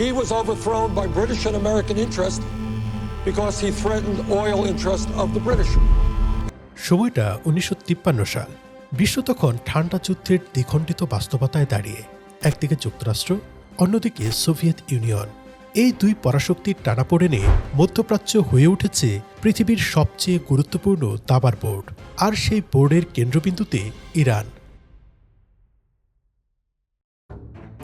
He was overthrown by British and American interest because he threatened oil interest of the British. সময়টা উনিশশো তিপ্পান্ন সাল। বিশ্ব তখন ঠান্ডা যুদ্ধের দ্বিখণ্ডিত বাস্তবতায় দাঁড়িয়ে। একদিকে যুক্তরাষ্ট্র, অন্যদিকে সোভিয়েত ইউনিয়ন। এই দুই পরাশক্তির টানাপোড়েনে মধ্যপ্রাচ্য হয়ে উঠেছে পৃথিবীর সবচেয়ে গুরুত্বপূর্ণ দাবার বোর্ড। আর সেই বোর্ডের কেন্দ্রবিন্দুতে ইরান।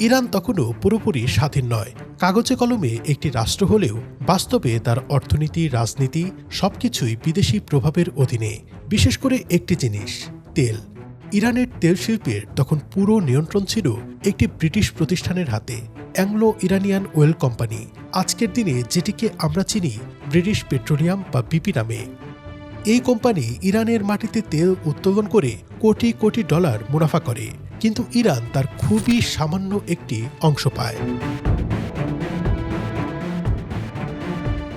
ইরান তখনও পুরোপুরি স্বাধীন নয়। কাগজে কলমে একটি রাষ্ট্র হলেও বাস্তবে তার অর্থনীতি, রাজনীতি সবকিছুই বিদেশি প্রভাবের অধীনে, বিশেষ করে একটি জিনিস, তেল। ইরানের তেল শিল্পের তখন পুরো নিয়ন্ত্রণ ছিল একটি ব্রিটিশ প্রতিষ্ঠানের হাতে, অ্যাংলো ইরানিয়ান ওয়েল কোম্পানি। আজকের দিনে যেটিকে আমরা চিনি ব্রিটিশ পেট্রোলিয়াম বা বিপি নামে। এই কোম্পানি ইরানের মাটিতে তেল উত্তোলন করে কোটি কোটি ডলার মুনাফা করে। কিন্তু ইরান তার খুবই সামান্য একটি অংশ পায়।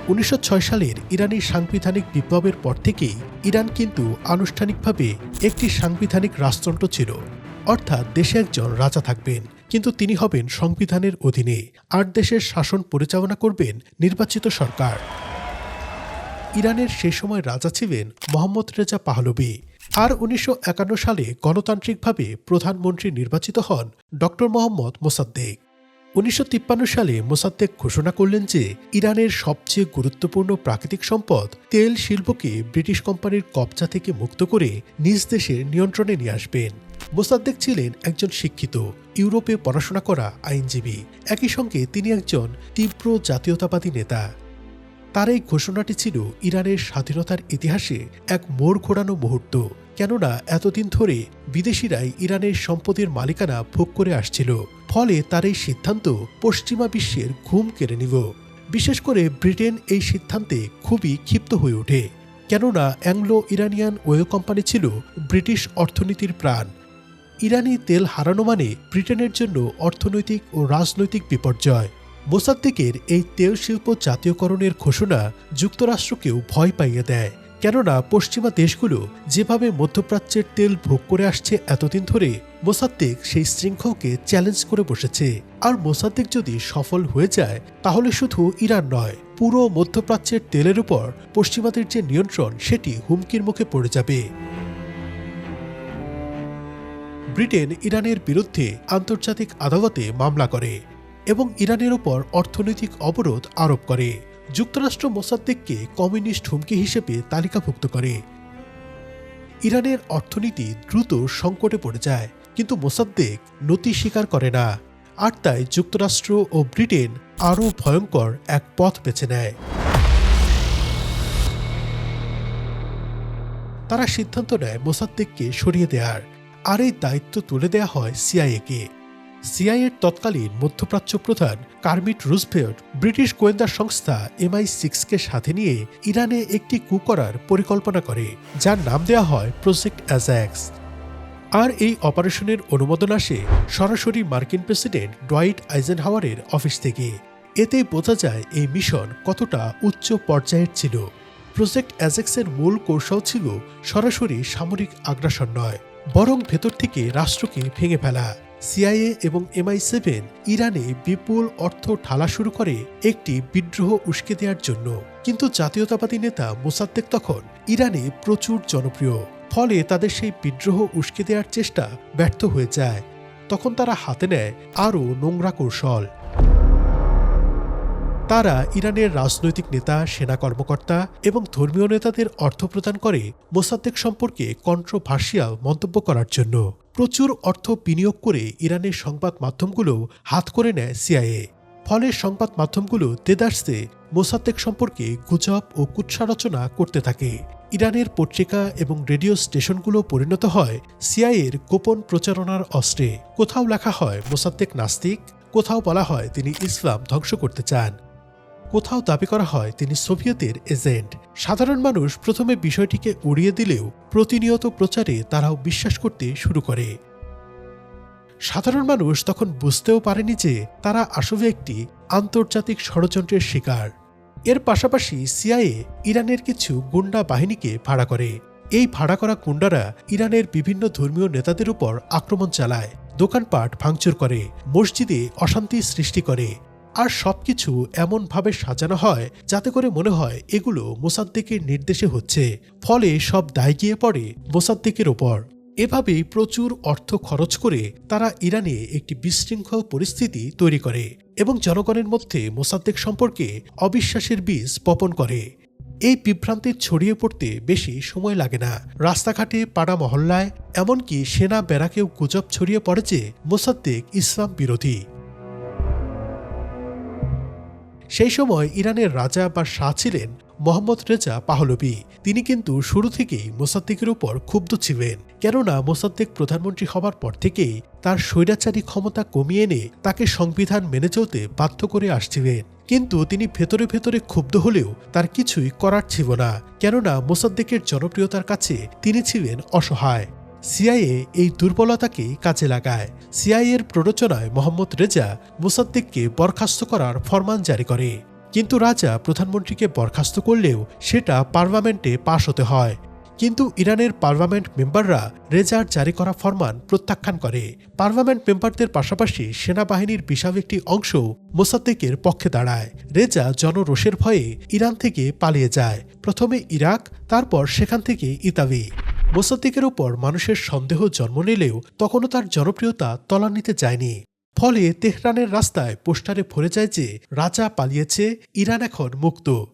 উনিশশো ছয় সালের ইরানি সাংবিধানিক বিপ্লবের পর থেকেই ইরান কিন্তু আনুষ্ঠানিকভাবে একটি সাংবিধানিক রাজতন্ত্র ছিল। অর্থাৎ দেশে একজন রাজা থাকবেন, কিন্তু তিনি হবেন সংবিধানের অধীনে। আর দেশের শাসন পরিচালনা করবেন নির্বাচিত সরকার। ইরানের সে সময় রাজা ছিলেন মোহাম্মদ রেজা পাহলবি আর উনিশশো একান্ন সালে গণতান্ত্রিকভাবে প্রধানমন্ত্রী নির্বাচিত হন ডক্টর মোহাম্মদ মোসাদ্দেক। উনিশশো তিপ্পান্ন সালে মোসাদ্দেক ঘোষণা করলেন যে ইরানের সবচেয়ে গুরুত্বপূর্ণ প্রাকৃতিক সম্পদ তেল শিল্পকে ব্রিটিশ কোম্পানির কবজা থেকে মুক্ত করে নিজ দেশের নিয়ন্ত্রণে নিয়ে আসবেন। মোসাদ্দেক ছিলেন একজন শিক্ষিত, ইউরোপে পড়াশোনা করা আইনজীবী। একই সঙ্গে তিনি একজন তীব্র জাতীয়তাবাদী নেতা। তার এই ঘোষণাটি ছিল ইরানের স্বাধীনতার ইতিহাসে এক মোড় ঘোরানো মুহূর্ত। কেননা এতদিন ধরে বিদেশিরাই ইরানের সম্পদের মালিকানা ভোগ করে আসছিল। ফলে তার এই সিদ্ধান্ত পশ্চিমা বিশ্বের ঘুম কেড়ে নিল বিশেষ করে ব্রিটেন এই সিদ্ধান্তে খুবই ক্ষিপ্ত হয়ে ওঠে। কেননা অ্যাংলো ইরানিয়ান ওয়েল কোম্পানি ছিল ব্রিটিশ অর্থনীতির প্রাণ। ইরানি তেল হারানো মানে ব্রিটেনের জন্য অর্থনৈতিক ও রাজনৈতিক বিপর্যয়। মোসাদ্দেকের এই তেল শিল্প জাতীয়করণের ঘোষণা যুক্তরাষ্ট্রকেও ভয় পাইয়ে দেয়। কেননা পশ্চিমা দেশগুলো যেভাবে মধ্যপ্রাচ্যের তেল ভোগ করে আসছে এতদিন ধরে, মোসাদ্দেক সেই শৃঙ্খলকে চ্যালেঞ্জ করে বসেছে। আর মোসাদ্দেক যদি সফল হয়ে যায়, তাহলে শুধু ইরান নয়, পুরো মধ্যপ্রাচ্যের তেলের উপর পশ্চিমাদের যে নিয়ন্ত্রণ, সেটি হুমকির মুখে পড়ে যাবে। ব্রিটেন ইরানের বিরুদ্ধে আন্তর্জাতিক আদালতে মামলা করে এবং ইরানের ওপর অর্থনৈতিক অবরোধ আরোপ করে। যুক্তরাষ্ট্র মোসাদ্দেককে কমিউনিস্ট হুমকি হিসেবে তালিকাভুক্ত করে। ইরানের অর্থনীতি দ্রুত সংকটে পড়ে যায়, কিন্তু মোসাদ্দেক নতি স্বীকার করে না। আর তাই যুক্তরাষ্ট্র ও ব্রিটেন আরও ভয়ঙ্কর এক পথ বেছে নেয়। তারা সিদ্ধান্ত নেয় মোসাদ্দেককে সরিয়ে দেওয়ার আর এই দায়িত্ব তুলে দেয়া হয় সিআইএকে। সিআইএর তৎকালীন মধ্যপ্রাচ্য প্রধান কার্মিট রুজভেল্ট ব্রিটিশ গোয়েন্দা সংস্থা এমআই সিক্সকে সাথে নিয়ে ইরানে একটি কু করার পরিকল্পনা করে, যার নাম দেওয়া হয় প্রজেক্ট অ্যাজাক্স। আর এই অপারেশনের অনুমোদন আসে সরাসরি মার্কিন প্রেসিডেন্ট ডোয়াইট আইজেনহাওয়ারের অফিস থেকে। এতে বোঝা যায় এই মিশন কতটা উচ্চ পর্যায়ের ছিল। প্রজেক্ট অ্যাজেক্সের মূল কৌশল ছিল সরাসরি সামরিক আগ্রাসন নয়, বরং ভেতর থেকে রাষ্ট্রকে ভেঙে ফেলা। সিআইএ এবং এমআই সেভেন ইরানে বিপুল অর্থ ঢালা শুরু করে একটি বিদ্রোহ উস্কে দেওয়ার জন্য। কিন্তু জাতীয়তাবাদী নেতা মোসাদ্দেক তখন ইরানে প্রচুর জনপ্রিয়। ফলে তাদের সেই বিদ্রোহ উস্কে দেওয়ার চেষ্টা ব্যর্থ হয়ে যায়। তখন তারা হাতে নেয় আরও নোংরা কৌশল। তারা ইরানের রাজনৈতিক নেতা, সেনা কর্মকর্তা এবং ধর্মীয় নেতাদের অর্থ প্রদান করে মোসাদ্দেক সম্পর্কে কন্ট্রোভার্সিয়াল মন্তব্য করার জন্য। প্রচুর অর্থ বিনিয়োগ করে ইরানের সংবাদ মাধ্যমগুলো হাত করে নেয় সিআইএ। ফলে সংবাদ মাধ্যমগুলো দেদার্সে মোসাদ্দেক সম্পর্কে গুজব ও কুৎসা রচনা করতে থাকে। ইরানের পত্রিকা এবং রেডিও স্টেশনগুলো পরিণত হয় সিআইএর গোপন প্রচারণার অস্ত্রে। কোথাও লেখা হয় মোসাদ্দেক নাস্তিক, কোথাও বলা হয় তিনি ইসলাম ধ্বংস করতে চান। কোথাও দাবি করা হয় তিনি সোভিয়েতের এজেন্ট। সাধারণ মানুষ প্রথমে বিষয়টিকে উড়িয়ে দিলেও প্রতিনিয়ত প্রচারে তারাও বিশ্বাস করতে শুরু করে। সাধারণ মানুষ তখন বুঝতেও পারেনি যে তারা আসলে একটি আন্তর্জাতিক ষড়যন্ত্রের শিকার। এর পাশাপাশি সিআইএ ইরানের কিছু গুন্ডা বাহিনীকে ভাড়া করে। এই ভাড়া করা গুন্ডারা ইরানের বিভিন্ন ধর্মীয় নেতাদের উপর আক্রমণ চালায়, দোকানপাট ভাঙচুর করে, মসজিদে অশান্তি সৃষ্টি করে। আর সবকিছু এমনভাবে সাজানো হয় যাতে করে মনে হয় এগুলো মোসাদ্দেকের নির্দেশে হচ্ছে। ফলে সব দায় গিয়ে পড়ে মোসাদ্দেকের ওপর। এভাবেই প্রচুর অর্থ খরচ করে তারা ইরানে একটি বিশৃঙ্খল পরিস্থিতি তৈরি করে এবং জনগণের মধ্যে মোসাদ্দেক সম্পর্কে অবিশ্বাসের বীজ বপন করে। এই বিভ্রান্তি ছড়িয়ে পড়তে বেশি সময় লাগে না। রাস্তাঘাটে, পাড়া মহল্লায়, এমনকি সেনা ব্যারাকেও গুজব ছড়িয়ে পড়ে যে মোসাদ্দেক ইসলাম বিরোধী। সেই সময় ইরানের রাজা বা শাহ ছিলেন মোহাম্মদ রেজা পাহলবি তিনি কিন্তু শুরু থেকেই মোসাদ্দেকের উপর ক্ষুব্ধ ছিলেন। কেননা মোসাদ্দেক প্রধানমন্ত্রী হবার পর থেকেই তার স্বৈরাচারী ক্ষমতা কমিয়ে এনে তাকে সংবিধান মেনে চলতে বাধ্য করে আসছিলেন। কিন্তু তিনি ভেতরে ভেতরে ক্ষুব্ধ হলেও তার কিছুই করার ছিল না। কেননা মোসাদ্দেকের জনপ্রিয়তার কাছে তিনি ছিলেন অসহায়। সিআইএ এই দুর্বলতাকে কাজে লাগায়। সিআইএর প্ররোচনায় মোহাম্মদ রেজা মোসাদ্দেককে বরখাস্ত করার ফরমান জারি করে। কিন্তু রাজা প্রধানমন্ত্রীকে বরখাস্ত করলেও সেটা পার্লামেন্টে পাশ হতে হয়। কিন্তু ইরানের পার্লামেন্ট মেম্বাররা রেজার জারি করা ফরমান প্রত্যাখ্যান করে। পার্লামেন্ট মেম্বারদের পাশাপাশি সেনাবাহিনীর বিশাল একটি অংশ মোসাদ্দেকের পক্ষে দাঁড়ায়। রেজা জনরোষের ভয়ে ইরান থেকে পালিয়ে যায়। প্রথমে ইরাক, তারপর সেখান থেকে ইতালি। মোসাদ্দেকের উপর মানুষের সন্দেহ জন্ম নিলেও তখনও তার জনপ্রিয়তা তলানিতে যায়নি। ফলে তেহরানের রাস্তায় পোস্টারে ভরে যায় যে, রাজা পালিয়েছে, ইরান এখন মুক্ত।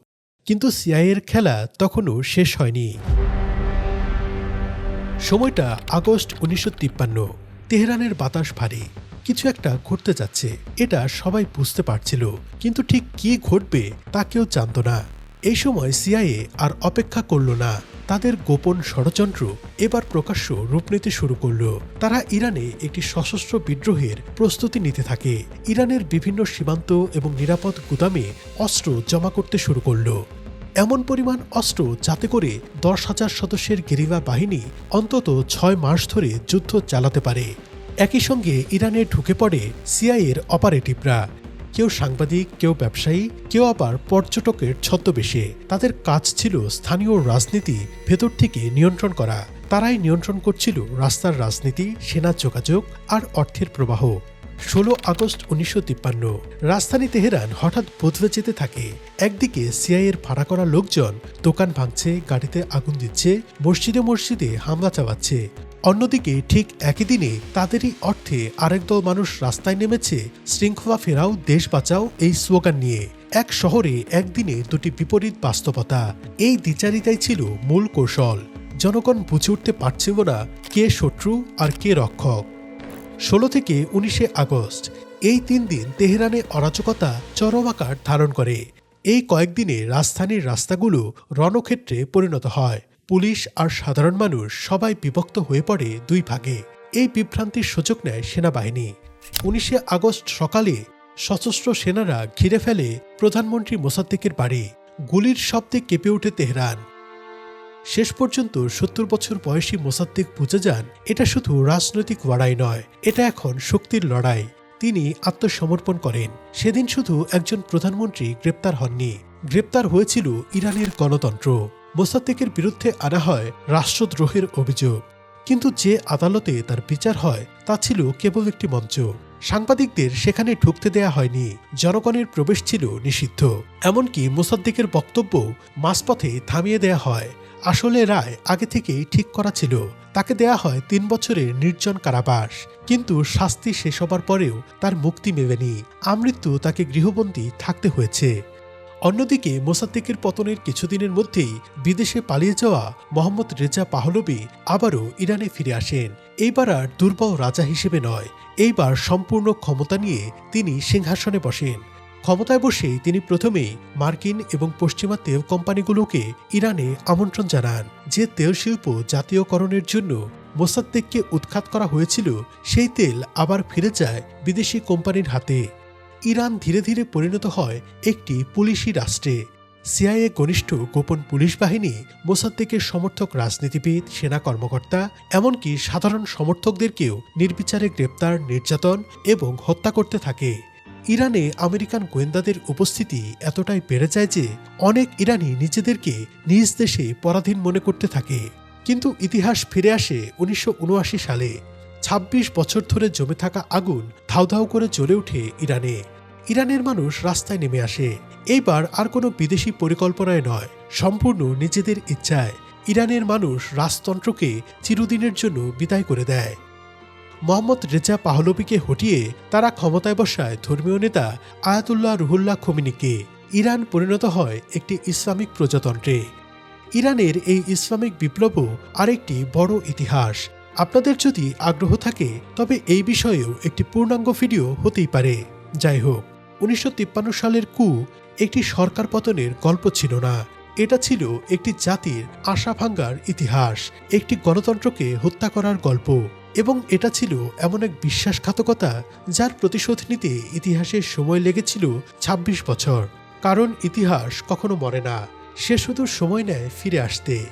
কিন্তু সিআইয়ের খেলা তখনও শেষ হয়নি। সময়টা আগস্ট উনিশশো তিপ্পান্ন। তেহরানের বাতাস ভারী। কিছু একটা ঘটতে যাচ্ছে। এটা সবাই বুঝতে পারছিল। কিন্তু ঠিক কি ঘটবে তা কেউ জানত না। এই সময় সিআইএ আর অপেক্ষা করল না। তাদের গোপন ষড়যন্ত্র এবার প্রকাশ্য রূপ নিতে শুরু করল। তারা ইরানে একটি সশস্ত্র বিদ্রোহের প্রস্তুতি নিতে থাকে। ইরানের বিভিন্ন সীমান্ত এবং নিরাপদ গুদামে অস্ত্র জমা করতে শুরু করল। এমন পরিমাণ অস্ত্র যাতে করে দশ হাজার সদস্যের গেরিলা বাহিনী অন্তত ছয় মাস ধরে যুদ্ধ চালাতে পারে। একই সঙ্গে ইরানে ঢুকে পড়ে সিআইয়ের অপারেটিভরা। কেউ সাংবাদিক, কেউ ব্যবসায়ী, কেউ আবার পর্যটকের ছদ্মবেশে। তাদের কাজ ছিল স্থানীয় রাজনীতি, ভেতর থেকে নিয়ন্ত্রণ করা। তারাই নিয়ন্ত্রণ করছিল রাস্তার রাজনীতি, সেনা যোগাযোগ আর অর্থের প্রবাহ। ষোলো আগস্ট উনিশশো তিপ্পান্ন, রাজধানী তেহরান হঠাৎ বদলে যেতে থাকে। একদিকে সিআইয়ের ভাড়া করা লোকজন দোকান ভাঙছে, গাড়িতে আগুন দিচ্ছে, মসজিদে মসজিদে হামলা চালাচ্ছে। অন্যদিকে, ঠিক একই দিনে তাদেরই অর্থে আরেক দল মানুষ রাস্তায় নেমেছে, শৃঙ্খলা ফেরাও, দেশ বাঁচাও এই স্লোগান নিয়ে। এক শহরে একদিনে দুটি বিপরীত বাস্তবতা। এই দ্বিচারিতাই ছিল মূল কৌশল। জনগণ বুঝে উঠতে পারছিল না কে শত্রু আর কে রক্ষক। ষোলো থেকে উনিশে আগস্ট, এই তিন দিন তেহরানে অরাজকতা, চরম আকার ধারণ করে। এই কয়েকদিনে রাজধানীর রাস্তাগুলো রণক্ষেত্রে পরিণত হয়। পুলিশ আর সাধারণ মানুষ সবাই বিভক্ত হয়ে পড়ে দুই ভাগে। এই বিভ্রান্তির সুযোগ নেয় সেনাবাহিনী। উনিশে আগস্ট সকালে সশস্ত্র সেনারা ঘিরে ফেলে প্রধানমন্ত্রী মোসাদ্দেকের বাড়ি। গুলির শব্দে কেঁপে ওঠে তেহরান। শেষ পর্যন্ত সত্তর বছর বয়সী মোসাদ্দেক বুঝে যান, এটা শুধু রাজনৈতিক লড়াই নয়, এটা এখন শক্তির লড়াই। তিনি আত্মসমর্পণ করেন। সেদিন শুধু একজন প্রধানমন্ত্রী গ্রেপ্তার হননি। গ্রেপ্তার হয়েছিল ইরানের গণতন্ত্র। মোসাদ্দেকের বিরুদ্ধে আনা হয় রাষ্ট্রদ্রোহের অভিযোগ। কিন্তু যে আদালতে তার বিচার হয়, তা ছিল কেবল একটি মঞ্চ। সাংবাদিকদের সেখানে ঢুকতে দেয়া হয়নি। জনগণের প্রবেশ ছিল নিষিদ্ধ। এমনকি মোসাদ্দেকের বক্তব্য মাঝপথে থামিয়ে দেয়া হয়। আসলে রায় আগে থেকেই ঠিক করা ছিল। তাকে দেয়া হয় তিন বছরের নির্জন কারাবাস। কিন্তু শাস্তি শেষ হবার পরেও তার মুক্তি মেলেনি। আমৃত্যু তাকে গৃহবন্দী থাকতে হয়েছে। অন্যদিকে মোসাদ্দেকের পতনের কিছুদিনের মধ্যেই বিদেশে পালিয়ে যাওয়া মোহাম্মদ রেজা পাহলবি আবারও ইরানে ফিরে আসেন। এইবার আর দুর্বল রাজা হিসেবে নয়, এইবার সম্পূর্ণ ক্ষমতা নিয়ে তিনি সিংহাসনে বসেন। ক্ষমতায় বসেই তিনি প্রথমেই মার্কিন এবং পশ্চিমা তেল কোম্পানিগুলোকে ইরানে আমন্ত্রণ জানান। যে তেল শিল্প জাতীয়করণের জন্য মোসাদ্দেককে উৎখাত করা হয়েছিল, সেই তেল আবার ফিরে যায় বিদেশি কোম্পানির হাতে। ইরান ধীরে ধীরে পরিণত হয় একটি পুলিশি রাষ্ট্রে। সিআইএ ঘনিষ্ঠ গোপন পুলিশ বাহিনী মোসাদ্দেকের সমর্থক রাজনীতিবিদ, সেনা কর্মকর্তা, এমনকি সাধারণ সমর্থকদেরকেও নির্বিচারে গ্রেপ্তার, নির্যাতন এবং হত্যা করতে থাকে। ইরানে আমেরিকান গোয়েন্দাদের উপস্থিতি এতটাই বেড়ে যায় যে অনেক ইরানি নিজেদেরকে নিজ দেশে পরাধীন মনে করতে থাকে। কিন্তু ইতিহাস ফিরে আসে উনিশশো উনআশি সালে। ২৬ বছর ধরে জমে থাকা আগুন ধাউ করে জ্বলে ওঠে ইরানে। ইরানের মানুষ রাস্তায় নেমে আসে। এইবার আর কোনো বিদেশি পরিকল্পনায় নয়, সম্পূর্ণ নিজেদের ইচ্ছায়। ইরানের মানুষ রাজতন্ত্রকে চিরদিনের জন্য বিদায় করে দেয়। মোহাম্মদ রেজা পাহলবিকে হটিয়ে তারা ক্ষমতায় বসায় ধর্মীয় নেতা আয়াতুল্লাহ রুহুল্লাহ খমিনিকে। ইরান পরিণত হয় একটি ইসলামিক প্রজাতন্ত্রে। ইরানের এই ইসলামিক বিপ্লবও আরেকটি বড় ইতিহাস। আপনাদের যদি আগ্রহ থাকে, তবে এই বিষয়েও একটি পূর্ণাঙ্গ ভিডিও হতেই পারে। যাই হোক উনিশশো তিপ্পান্ন সালের কু একটি সরকার পতনের গল্প ছিল না। এটা ছিল একটি জাতির আশা ভাঙ্গার ইতিহাস, একটি গণতন্ত্রকে হত্যা করার গল্প। এবং এটা ছিল এমন এক বিশ্বাসঘাতকতা যার প্রতিশোধ নিতে ইতিহাসের সময় লেগেছিল ২৬ বছর। কারণ ইতিহাস কখনো মরে না, সে শুধু সময় নেয় ফিরে আসতে।